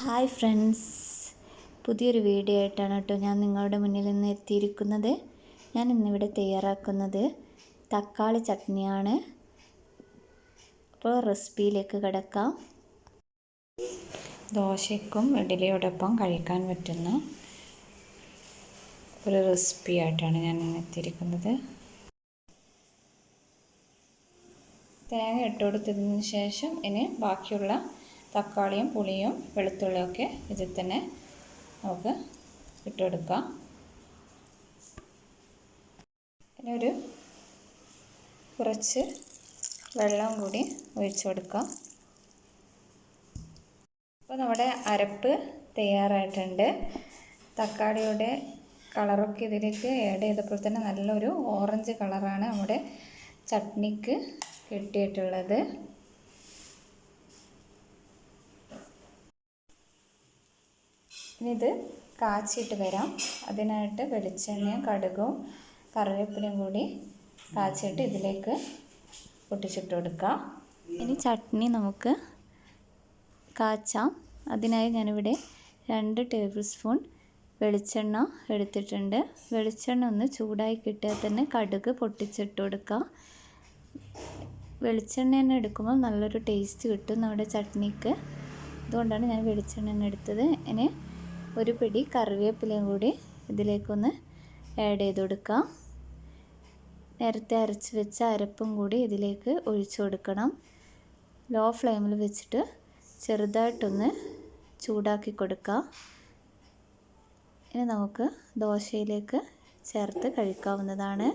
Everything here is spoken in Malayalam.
Hi friends. പുതിയൊരു വീഡിയോ ആയിട്ടാണ് കേട്ടോ ഞാൻ നിങ്ങളുടെ മുന്നിൽ നിന്ന് എത്തിയിരിക്കുന്നത്. ഞാൻ ഇന്നിവിടെ തയ്യാറാക്കുന്നത് തക്കാളി ചട്നിയാണ്. അപ്പോൾ റെസിപ്പിയിലേക്ക് കിടക്കാം. ദോശയ്ക്കും ഇഡലിയോടൊപ്പം കഴിക്കാൻ പറ്റുന്ന ഒരു റെസിപ്പി ആയിട്ടാണ് ഞാൻ ഇന്ന് എത്തിയിരിക്കുന്നത്. തേങ്ങ ഇട്ട് കൊടുത്തതിന് ശേഷം ഇനി ബാക്കിയുള്ള തക്കാളിയും പുളിയും വെളുത്തുള്ളിയൊക്കെ ഇതിൽ തന്നെ നമുക്ക് ഇട്ടുകൊടുക്കാം. പിന്നെ ഒരു കുറച്ച് വെള്ളം കൂടി ഒഴിച്ചു കൊടുക്കാം. അപ്പോൾ നമ്മുടെ അരപ്പ് തയ്യാറായിട്ടുണ്ട്. തക്കാളിയുടെ കളറൊക്കെ ഇതിലേക്ക് ആഡ് ചെയ്തപ്പോൾ തന്നെ നല്ലൊരു ഓറഞ്ച് കളറാണ് നമ്മുടെ ചട്നിക്ക് കിട്ടിയിട്ടുള്ളത്. ഇനി ഇത് കാച്ചിട്ട് വരാം. അതിനായിട്ട് വെളിച്ചെണ്ണയും കടുകും കറിവേപ്പിലയും കൂടി കാച്ചിട്ട് ഇതിലേക്ക് പൊട്ടിച്ചിട്ട് കൊടുക്കാം. ഇനി ചട്നി നമുക്ക് കാച്ചാം. അതിനായി ഞാനിവിടെ രണ്ട് ടേബിൾ സ്പൂൺ വെളിച്ചെണ്ണ എടുത്തിട്ടുണ്ട്. വെളിച്ചെണ്ണ ഒന്ന് ചൂടായി കിട്ടിയാൽ തന്നെ കടുക് പൊട്ടിച്ചിട്ട് കൊടുക്കാം. വെളിച്ചെണ്ണ തന്നെ എടുക്കുമ്പോൾ നല്ലൊരു ടേസ്റ്റ് കിട്ടും നമ്മുടെ ചട്നിക്ക്. അതുകൊണ്ടാണ് ഞാൻ വെളിച്ചെണ്ണ തന്നെ എടുത്തത്. ഇനി ഒരു പിടി കറിവേപ്പിലയും കൂടി ഇതിലേക്കൊന്ന് ആഡ് ചെയ്ത് കൊടുക്കാം. നേരത്തെ അരച്ച് വെച്ച അരപ്പും കൂടി ഇതിലേക്ക് ഒഴിച്ചു കൊടുക്കണം. ലോ ഫ്ലെയിമിൽ വെച്ചിട്ട് ചെറുതായിട്ടൊന്ന് ചൂടാക്കി കൊടുക്കാം. ഇനി നമുക്ക് ദോശയിലേക്ക് ചേർത്ത് കഴിക്കാവുന്നതാണ്.